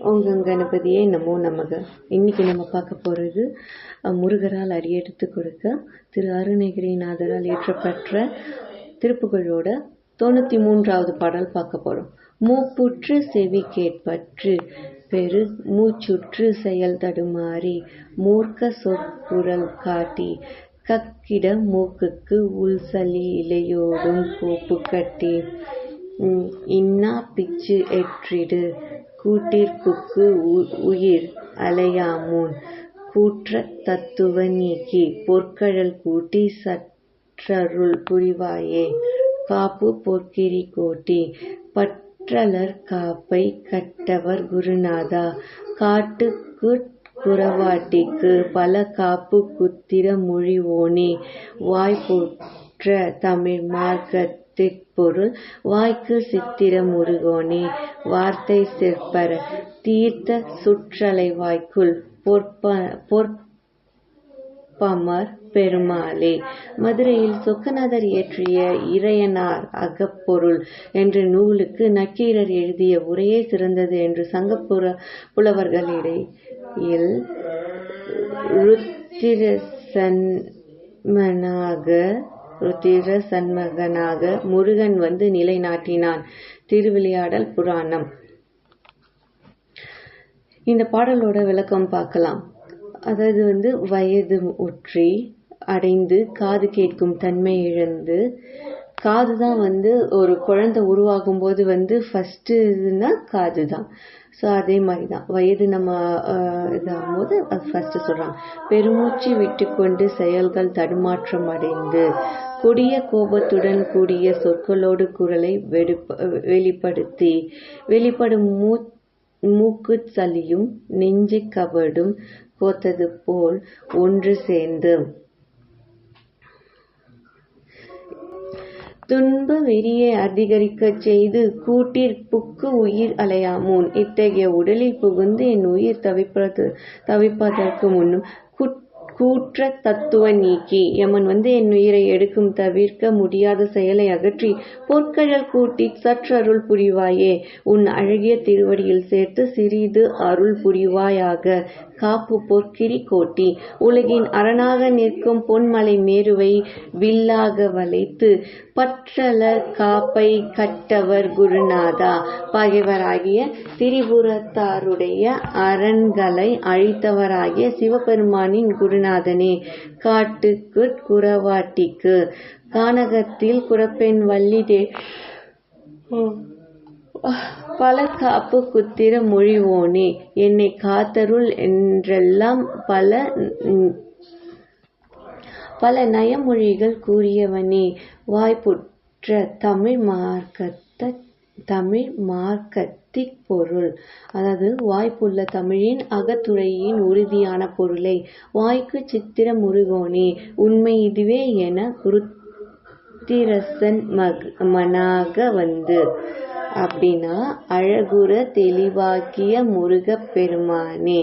ஓம் கணபதியே நமோ நமக. இன்னைக்கு நம்ம பார்க்க போகிறது முருகரால் அடியெடுத்து கொடுக்க திரு அருணகிரிநாதரால் இயற்றப்பெற்ற திருப்புகழோட தொண்ணூற்றி மூன்றாவது பாடல் பார்க்க போகிறோம் மூப்புற்று செவி கேட்பற்று பெரு மூச்சுற்று செயல் தடுமாறி மூர்க்க சொற்குரல் காட்டி கக்கிட மூக்குக்கு உள்சலி இலையோடும் கோப்பு கட்டி இன்னா பிச்சு எற்றிடு கூட்டிற்புக்கு உ- உயிர் அலையாமூன். கூற்ற தத்துவ நீக்கி பொற்கழல் கூட்டி சற்றருள் புரிவாயே. காப்பு பொற்கிரி கோட்டி. பற்றலர் காப்பை கட்டவர் குருநாதா. காட்டுக்கு குறவாட்டிக்கு பல காப்பு குத்திர மொழி ஓனே. வாய் வாய்ப்புற்ற தமிழ் மார்க்கத்திற்பொருள் வாய்க்கு சித்திர முருகோனே வார்த்தை சிற்பர தீர்த்த சுற்றலை வாய்க்குள் பொற்பமர் பெருமாளே. மதுரையில் சொக்கநாதர் இயற்றிய இறையனார் அகப்பொருள் என்ற நூலுக்கு நக்கீரர் எழுதிய உரையே சிறந்தது என்று சங்கப்புற புலவர்களிடையில் ருத்திரசன்மனாக ருத்திர சன்மகனாக முருகன் வந்து நிலைநாட்டினான். திருவிளையாடல் புராணம். இந்த பாடலோட விளக்கம் பார்க்கலாம். அதாவது வந்து வயது உற்றி அடைந்து காது கேட்கும் தன்மை இழந்து காது தான் வந்து ஒரு குழந்தை உருவாகும் போது வந்து ஃபஸ்ட்டு இதுன்னா காது தான் ஸோ அதே மாதிரி தான் வயது நம்ம இதாகும் போது அது ஃபஸ்ட்டு சொல்கிறாங்க பெருமூச்சு விட்டுக்கொண்டு செயல்கள் தடுமாற்றம் அடைந்து கொடிய கோபத்துடன் கூடிய சொற்களோடு குரலை வெடுப்ப வெளிப்படுத்தி வெளிப்படும் மூ மூக்கு சளியும் நெஞ்சு கபடும் கோத்தது போல் ஒன்று சேர்ந்து துன்ப வெறியை அதிகரிக்கச் செய்து கூட்டிற் புக்கு உயிர் அலையாமோன். இத்தகைய உடலில் புகுந்து என் உயிர் தவிப்பது தவிப்பதற்கு முன்னும் கூற்ற தத்துவ நீக்கி. யமன் வந்து என் உயிரை எடுக்கும் தவிர்க்க முடியாத செயலை அகற்றி பொற்கழல் கூட்டி சற்றருள் புரிவாயே. உன் அழகிய திருவடியில் சேர்த்து சிறிது அருள் புரிவாயாக. காப்பு பொற்கிரி கோட்டி. உலகின் அரணாக நிற்கும் பொன்மலை மேருவை வில்லாக வளைத்து பற்றலர் காப்பை கட்டவர் குருநாதா. பகைவராகிய திரிபுரத்தாருடைய அரண்களை அழித்தவராகிய சிவபெருமானின் குருநாதனே காட்டுக்கு குறவாட்டிக்கு. கானகத்தில் குரப்பெண் வள்ளி தே பல காப்பு குத்திர மொழிவோனே என்னை காத்தருள் என்றெல்லாம் பல பல நயமொழிகள் கூறியவனே. வாய்ப்புற்ற தமிழ் மார்க்கத்த தமிழ் மார்க்கத்திற் பொருள். அதாவது வாய்ப்புள்ள தமிழின் அகத்துறையின் உறுதியான பொருளை வாய்க்கு சித்திர முருகோனே உண்மை இதுவே என ருத்திரசன் மக் மனாக வந்து அப்படின்னா அழகுற தெளிவாக்கிய முருகப்பெருமானே.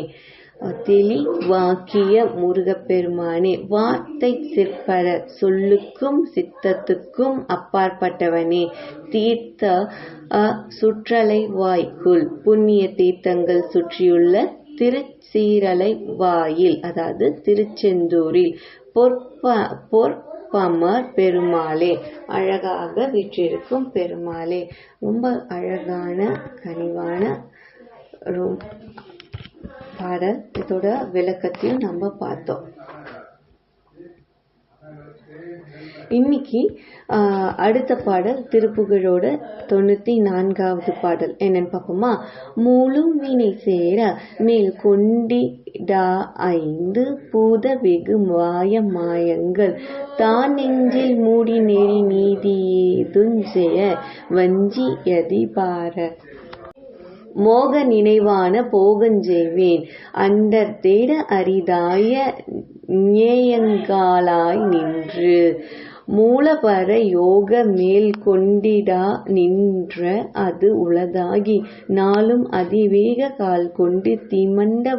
தெளிவாக்கிய முருகப்பெருமானே. வார்த்தை சிற்பர சொல்லுக்கும் சித்தத்துக்கும் அப்பாற்பட்டவனே. தீர்த்த அ, சுற்றலை வாய்க்குள் புண்ணிய தீர்த்தங்கள் சுற்றியுள்ள திருச்சீரலை வாயில் அதாவது திருச்செந்தூரில் பொற்ப பமர் பெருமாளே. அழகாக வீற்றிருக்கும் பெருமாளே. ரொம்ப அழகான கனிவான பாடல். இதோட விளக்கத்தையும் நம்ம பார்த்தோம். இன்னைக்கு அடுத்த பாடல் திருப்புகழோட தொண்ணூத்தி நான்காவது பாடல். என்னன்னு பார்ப்போமா? மூலும் வினை சேர மேல் கொண்டிடா ஐந்து பூத வெகு மாய மாயங்கள். தான் நெஞ்சில் மூடி நெறி நீதியேதுஞ்செய வஞ்சி எதிபார மோக நினைவான போகஞ்செய்வேன் அண்டர் தேட அரிதாய ஞேயங்காலாய் நின்று. மூலபர யோக மேல் கொண்டிடா நின்ற அது உளதாகி நாளும் அதிவேக கால் கொண்டு தீமண்ட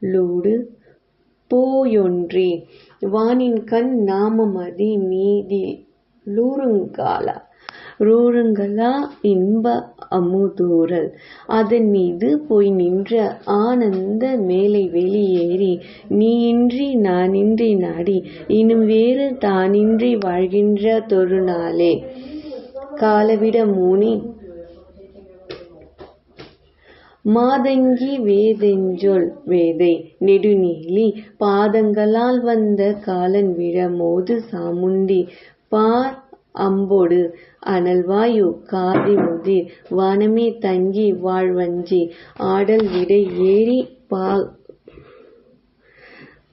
லூடு போயொன்றி. வானின் கண் நாமமதி மீதி லூருங்காலா ரூருங்களா இன்ப அமுதூறல் அதன் மீது போய் நின்ற ஆனந்த மேலை வெளியேறி நீயின்றி நானின்றி நாடி இன்னும் வேறு தானின்றி வாழ்கின்ற தொருநாளே. காலவிட மூனி மாதங்கி வேதெஞ்சொல் வேதை நெடுநீலி பாதங்களால் வந்த காலன் விழமோது சாமுண்டி பார் அம்போடு. அனல்வாயு காதி முதிர் வானமே தங்கி வாழ்வஞ்சி ஆடல் விடை ஏறி பா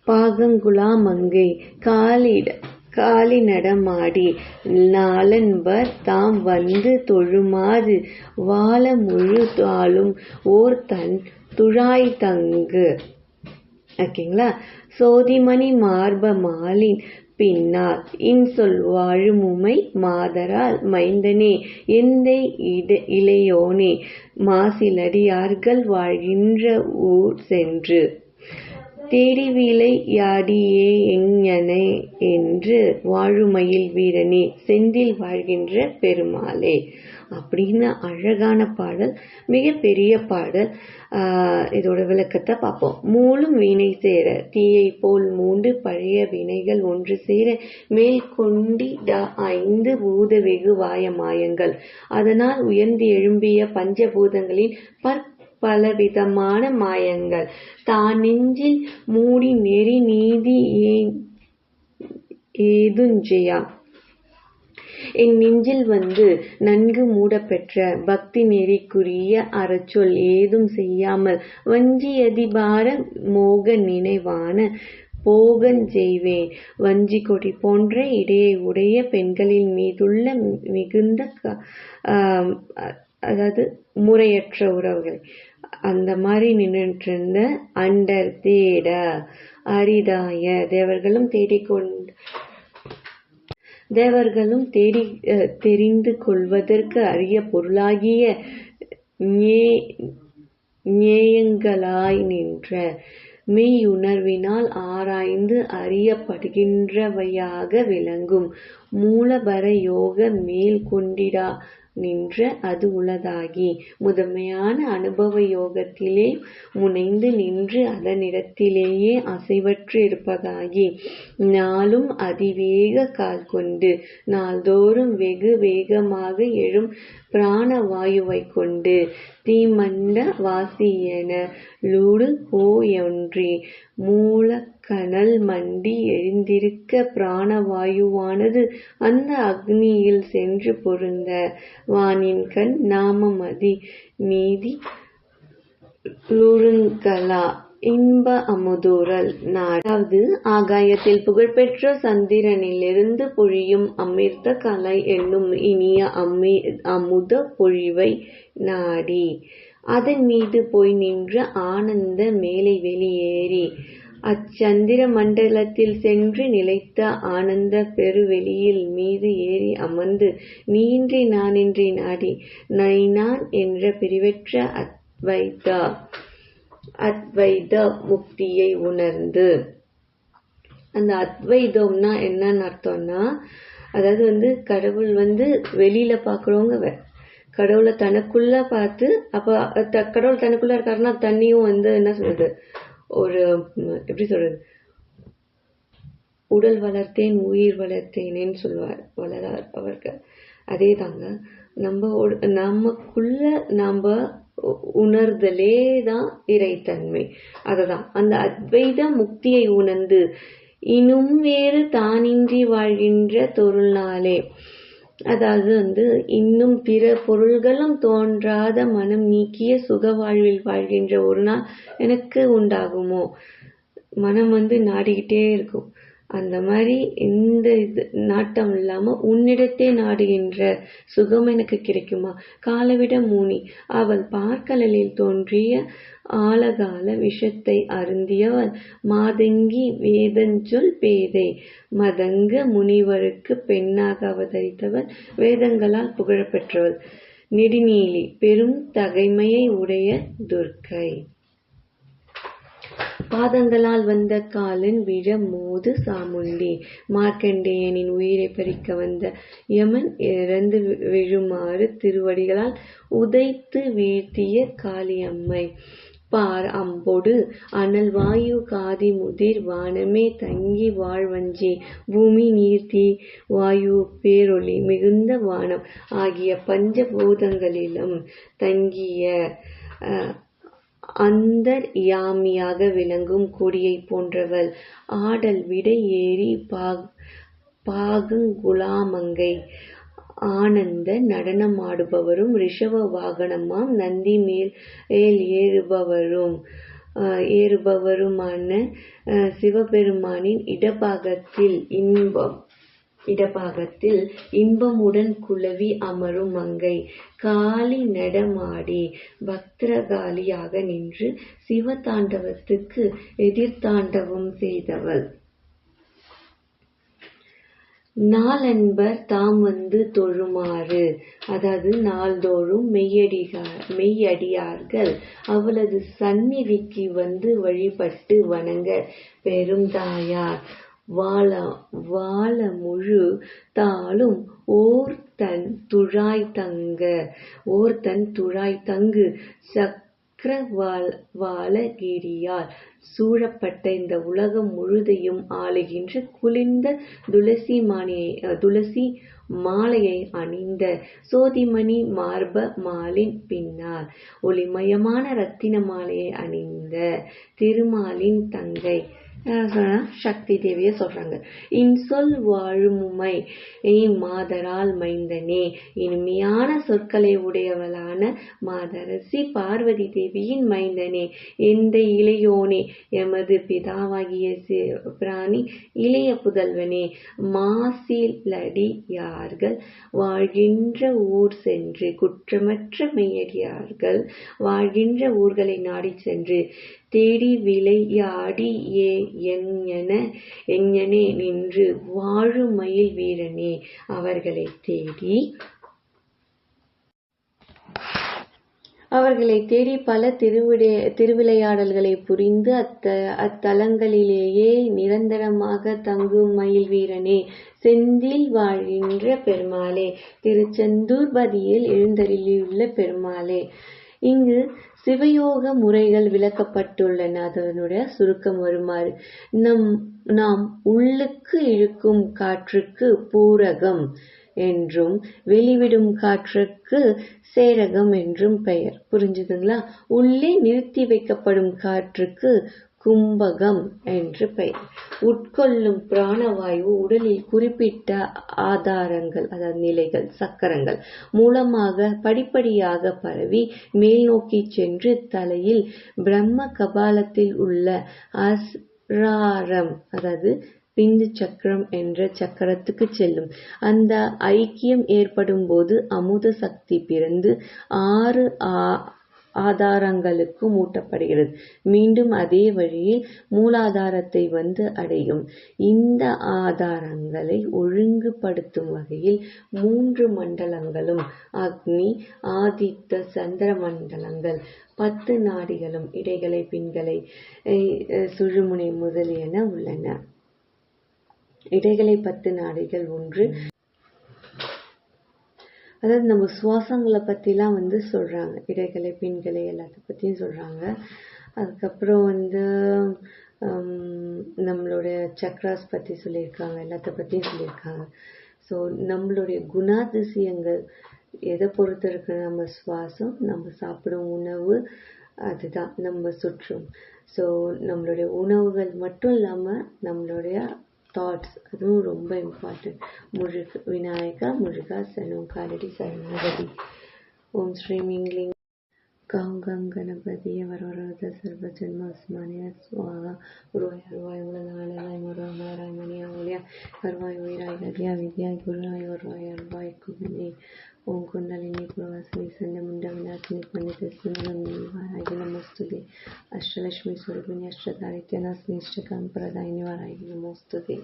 பாகங்குலாமங்கை காலிட காலி நடமாடி நாளன்பர் தாம் வந்து தொழுமாறு வாழ முழு தாளும் ஓர் தன் துழாய் தங்கு. ஓகேங்களா? சோதிமணி மார்ப மாலின் பின்னால். இன்சொல் வாழுமுமை மாதரால் மைந்தனே எந்தை இட இளையோனே மாசிலடியார்கள் வாழ்கின்ற ஊர் சென்று. தேடி யாடியே எங்ஞனே என்று வாழுமயில் வீரனே செந்தில் வாழ்கின்ற பெருமாளே. அப்படின்னு அழகான பாடல் மிகப்பெரிய பாடல். இதோட விளக்கத்தை பார்ப்போம். மூலும் வீணை சேர தீயை போல் மூண்டு பழைய வினைகள் ஒன்று சேர மேல் கொண்டி ஐந்து பூத வெகு வாய மாயங்கள். அதனால் உயர்ந்து எழும்பிய பஞ்சபூதங்களின் பற் பலவிதமான மாயங்கள். தான் நெஞ்சில் மூடி நெறி நீதி ஏதுஞ்செயா? என் நெஞ்சில் வந்து நன்கு மூடப்பெற்ற பக்தி நெறிக்குரிய அறச்சொல் ஏதும் செய்யாமல் வஞ்சியதிபார மோக நினைவான போகன் செய்வேன். வஞ்சி கொடி போன்ற இடையை உடைய பெண்களின் மீதுள்ள மிகுந்த அதாவது முறையற்ற உறவுகள். அந்த மாதிரி நின்றுட்டு இருந்த அண்டர் தேட அரிதாய தேவர்களும் தேடிக்கொண்டு தேவர்களும் தேடி தெரிந்து கொள்வதற்கு அரிய பொருளாகிய ஞேயங்களாய் நின்ற மெய்யுணர்வினால் ஆராய்ந்து அறியப்படுகின்றவையாக விளங்கும். மூலபர யோக மேல் கொண்டிடா நின்ற அது உளதாகி முதன்மையான அனுபவ யோகத்திலே முனைந்து நின்று அதனிடத்திலேயே அசைவற்று இருப்பதாகி நாளும் அதிவேக கால் கொண்டு நாள்தோறும் வெகு வேகமாக எழும் பிராணவாயுவை கொண்டு தீமண்ட வாசியன லூடு போயொன்றி கனல் மண்டி எழுந்திருக்க பிராணவாயுவானது அந்த அக்னியில் சென்று பொருந்த. வானின் கண் நாமமதி. நீதி. லுருங்கலா. இன்ப அமுதூறல். நாடாவது ஆகாயத்தில் புகழ்பெற்ற சந்திரனிலிருந்து பொழியும் அமிர்த கலை என்னும் இனிய அமி அமுத பொழிவை நாடி. அதன் மீது போய் நின்ற ஆனந்த மேலை வெளியேறி. அச்சந்திர மண்டலத்தில் சென்று நிலைத்த ஆனந்த பெருவெளியில் மீது ஏறி அமர்ந்து நீன்றி நானின்றி நாடி நைனான் என்ற பிரிவற்ற அத்வைதா அத்வைத முக்தியை உணர்ந்து. அந்த அத்வைதம்னா என்னன்னு அர்த்தம்னா அதாவது வந்து கடவுள் வந்து வெளியில பாக்குறவங்க கடவுளை தனக்குள்ள பார்த்து அப்ப கடவுள் தனக்குள்ள இருக்காருன்னா தண்ணியும் வந்து என்ன சொல்றது? ஒரு எப்படி சொல்றது? உடல் வளர்த்தேன் உயிர் வளர்த்தேனேன்னு சொல்லுவார் வளரார் அவர்கள். அதே தாங்க நம்ம நமக்குள்ள நம்ம உணர்தலே தான் இறைத்தன்மை. அததான் அந்த அத்வைத முக்தியை உணர்ந்து இன்னும் வேறு தானின்றி வாழ்கின்ற தொருள்நாளே. அதாவது வந்து இன்னும் பிற பொருள்களும் தோன்றாத மனம் நீக்கிய சுக வாழ்வில் வாழ்கின்ற ஒரு நாள் எனக்கு உண்டாகுமோ? மனம் வந்து நாடிக்கிட்டே இருக்கும். அந்த மாதிரி இந்த இது நாட்டம் இல்லாமல் உன்னிடத்தே நாடுகின்ற சுகம் எனக்கு கிடைக்குமா? காலவிட மூனி. அவள் பார்க்கலில் தோன்றிய ஆழகால விஷத்தை அருந்தியவள் மாதங்கி வேதஞ்சொல் பேதை. மதங்க முனிவருக்கு பெண்ணாக அவதரித்தவள் வேதங்களால் புகழப்பெற்றவள் நெடுநீலி பெரும் தகைமையை உடைய துர்க்கை. பாதங்களால் வந்த காலன் விழ மோது சாமுண்டி. மார்க்கண்டேயனின் உயிரை பறிக்க வந்த யமன் இறந்து விழுமாறு திருவடிகளால் உதைத்து வீழ்த்திய காளியம்மை. பார் அம்பொடு அனல் வாயு காதி முதிர் வானமே தங்கி வாழ்வஞ்சி. பூமி நீர்த்தி வாயு பேரொளி மிகுந்த வானம். ஆகிய பஞ்ச பூதங்களிலும் தங்கிய அந்தர் யாமியாக விளங்கும் கொடியை போன்றவள். ஆடல் விடை ஏறி பாகங்குலாமங்கை. ஆனந்த நடனமாடுபவரும் ரிஷப வாகனமாம் நந்தி மேல் ஏறுபவரும் ஏறுபவருமான சிவபெருமானின் இடபாகத்தில் இன்பம். இடபாகத்தில் இன்பமுடன் குலவி அமரும் மங்கை. காளி நடமாடி பக்திரகாளியாக நின்று சிவதாண்டவத்துக்கு எதிர்த்தாண்டவம் செய்தவள். நாளன்பர் தாம் வந்து தொழுமாறு. அதாவது நாள்தோறும் மெய்யடியார்கள் அவளது சந்நிதிக்கு வந்து வழிபட்டு வணங்க. பெருந்தாயார் வாழ முழு தாளும் ஓர்தன் துழாய் தங்க ஓர்தன் துழாய் தங்கு. சக்கரவாளகிரியால் சூழப்பட்ட இந்த உலகம் முழுதையும் ஆளுகின்ற குளிர்ந்த துளசி மானியை துளசி மாலையை அணிந்த சோதிமணி மார்ப மாலின் பின்னால் ஒளிமயமான ரத்தின மாலையை அணிந்த திருமாலின் தங்கை. சக்தி தேவிய சொல்றாங்க. இன்சொல் வாழுமுமை மாதரால் மைந்தனே. இனிமையான சொற்களை உடையவளான மாதரசி பார்வதி தேவியின் மைந்தனே. எந்த இளையோனே எமது பிதாவாகிய பிராணி இளைய புதல்வனே. மாசிலடியார்கள் வாழ்கின்ற ஊர் சென்று குற்றமற்ற மெய்யடியார்கள் வாழ்கின்ற ஊர்களை நாடி சென்று தேடி விளையாடி ஏ எங்ஞன எங்ஞனே நின்று வாழுமயில் வீரனே அவர்களை தேடி. அவர்களை தேடி பல திருவிடை திருவிளையாடல்களை புரிந்து அத்த அத்தலங்களிலேயே நிரந்தரமாக தங்கும் மயில் வீரனே செந்தில் வாழ்கின்ற பெருமாளே. திருச்செந்தூர் பதியில் எழுந்தருளியுள்ள பெருமாளே. இங்கு சிவயோக முறைகள் விளக்கப்பட்டுள்ளன. அதனுடைய சுருக்கம் வருமாறு. நம் நாம் உள்ளுக்கு இழுக்கும் காற்றுக்கு பூரகம் என்றும் வெளிவிடும் காற்றுக்கு சேரகம் என்றும் பெயர். புரிஞ்சுதுங்களா? உள்ளே நிறுத்தி வைக்கப்படும் காற்றுக்கு கும்பகம் என்று பெயர். உட்கொள்ளும் பிராணவாயு உடலில் குறிப்பிட்ட ஆதாரங்கள் அதாவது நிலைகள் சக்கரங்கள் மூலமாக படிப்படியாக பரவி மேல் நோக்கி சென்று தலையில் பிரம்ம கபாலத்தில் உள்ள அஸ்ராரம் அதாவது பிந்து சக்கரம் என்ற சக்கரத்துக்கு செல்லும். அந்த ஐக்கியம் ஏற்படும் போது அமுத சக்தி பிறந்து ஆறு ஆதாரங்களுக்கு மூட்டப்படுகிறது. மீண்டும் அதே வழியில் மூலாதாரத்தை வந்து அடையும். இந்த ஆதாரங்களை ஒழுங்குபடுத்தும் வகையில் மூன்று மண்டலங்களும் அக்னி ஆதித்த சந்திர மண்டலங்கள் பத்து நாடிகளும் இடைகளை பின்களை சுழுமுனை முதலியன உள்ளன. இடைகளை பத்து நாடிகள் ஒன்று அதாவது நம்ம சுவாசங்களை பற்றிலாம் வந்து சொல்கிறாங்க இடைகளை பெண்களை எல்லாத்த பற்றியும் சொல்கிறாங்க அதுக்கப்புறம் வந்து நம்மளுடைய சக்ராஸ் பற்றி சொல்லியிருக்காங்க எல்லாத்த பற்றியும் சொல்லியிருக்காங்க. ஸோ நம்மளுடைய குணாதிசயங்கள் எதை பொறுத்து இருக்கிற நம்ம சுவாசம் நம்ம சாப்பிடும் உணவு அதுதான் நம்ம சுற்றும். ஸோ நம்மளுடைய உணவுகள் மட்டும் இல்லாமல் நம்மளுடைய தாட்ஸ் அதுவும் ரொம்ப இம்பார்ட்டன்ட் முருக விநாயகா முருகா சனம் காலடி சரணாகதி ஓம் ஸ்ரீ மிங்லிங் गं गं गणपतिये वरवरद सर्वजन्मास्मानिय स्वाहा गुरुवाय हरवाय उलगालय मुरमाराय मनिया उलिया हरवाय उइराय गदिया विद्या गुरुवाय वरवाय हरवाय कुगने ओम कुंडलिनी ఓం కుండలిని పురవాసిని సండముండ వినాశిని పండితస్తుని వారాగి నమోస్తుది అష్టలక్ష్మి స్వరూపిణి అష్టదారిత్యనాశిని ఇష్టకాం ప్రదాయిని వారాగి నమోస్తుది